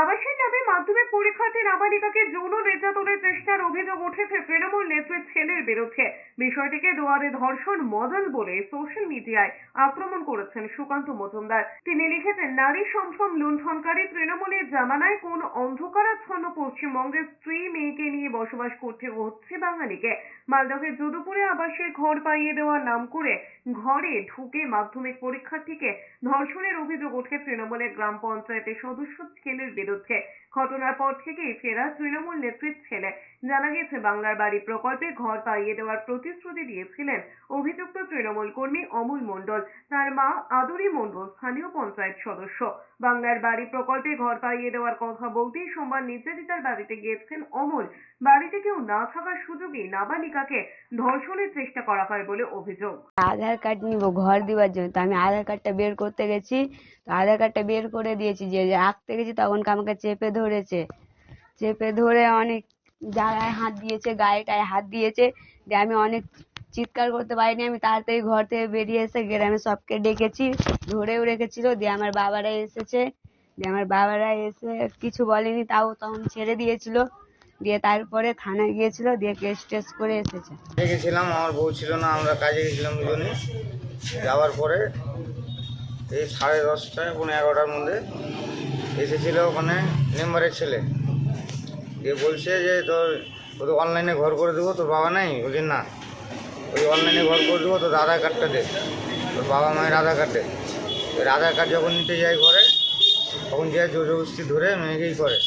আবাসের নামে মাধ্যমিক পরীক্ষার্থী নাবালিকাকে যৌন নির্যাতনের চেষ্টার অভিযোগ উঠেছে তৃণমূল নেত্রীর ছেলের বিরুদ্ধে। বিষয়টিকে দুয়ারে ধর্ষণ মডেল বলে সোশ্যাল মিডিয়ায় আক্রমণ করেছেন সুকান্ত মজুমদার। তিনি লিখেছেন, নারী সম্ভ্রম লুণ্ঠনকারী তৃণমূলের জামানায় কোন অন্ধকারাচ্ছন্ন পশ্চিমবঙ্গের স্ত্রী মেয়েকে নিয়ে বসবাস করতে হচ্ছে বাঙালিকে। মালদহের যদুপুরে আবাসের ঘর পাইয়ে দেওয়ার নাম করে ঘরে ঢুকে মাধ্যমিক পরীক্ষার্থীকে ধর্ষণের অভিযোগ ওঠে তৃণমূলের গ্রাম পঞ্চায়েতের সদস্য ছেলের বিরুদ্ধে। ঘটনার পর থেকেই ফেরা তৃণমূল নেত্রীর ছেলে। জানা গেছে, বাংলার বাড়ি প্রকল্পে ঘর পাইয়ে দেওয়ার প্রতিশ্রুতি দিয়েছিলেন অভিযুক্ত তৃণমূল কর্মী অমল মণ্ডল। তার মা আদুরি মণ্ডল, স্থানীয় পঞ্চায়েত সদস্য। বাংলার বাড়ি প্রকল্পে ঘর পাইয়ে দেওয়ার কথা বলতেই সোমবার নির্যাতিতার বাড়িতে গিয়েছেন অমল। বাড়িতে কেউ না থাকার সুযোগে নাবালিকাকে ধর্ষণের চেষ্টা করা হয় বলে অভিযোগ। আধার কার্ড নিব, ঘর দিবার জন্য। তো আমি আধার কার্ডটা বের করতে গেছি। আধার কার্ডটা বের করে দিয়েছি। যে রাখতে গেছি তখন আমাকে চেপে ধরেছে। চেপে ধরে অনেক জায়গায় হাত দিয়েছে গায়ে টায়ে হাত দিয়েছে। দিয়ে আমি অনেক চিৎকার করতে পারিনি। আমি তাড়াতাড়ি ঘর থেকে বেরিয়ে এসে গ্রামে সবকে ডেকেছি, ধরেও রেখেছিল। দিয়ে আমার বাবারা এসেছে। দিয়ে আমার বাবারা এসে কিছু বলেনি, তাও তখন ছেড়ে দিয়েছিল। দিয়ে তারপরে থানায় গিয়েছিল, দিয়ে কেস টেস করে এসেছে। কাজে গেছিলাম আমার বউ ছিল না, আমরা কাজে গেছিলাম দুজনে। যাওয়ার পরে এই সাড়ে দশটায় কোনো এগারোটার মধ্যে এসেছিল ওখানে মেম্বারের ছেলে। দিয়ে বলছে যে তোর তোর অনলাইনে ঘর করে দেবো, তোর বাবা নাই? বলছি না। ওই অনলাইনে ঘর করে দেবো, তোর আধার কার্ডটা দে। তোর বাবা মায়ের আধার কার্ড এবার আধার কার্ড যখন নিতে যাই ঘরে, তখন যে জোরজবস্তি ধরে মেয়েকেই করে।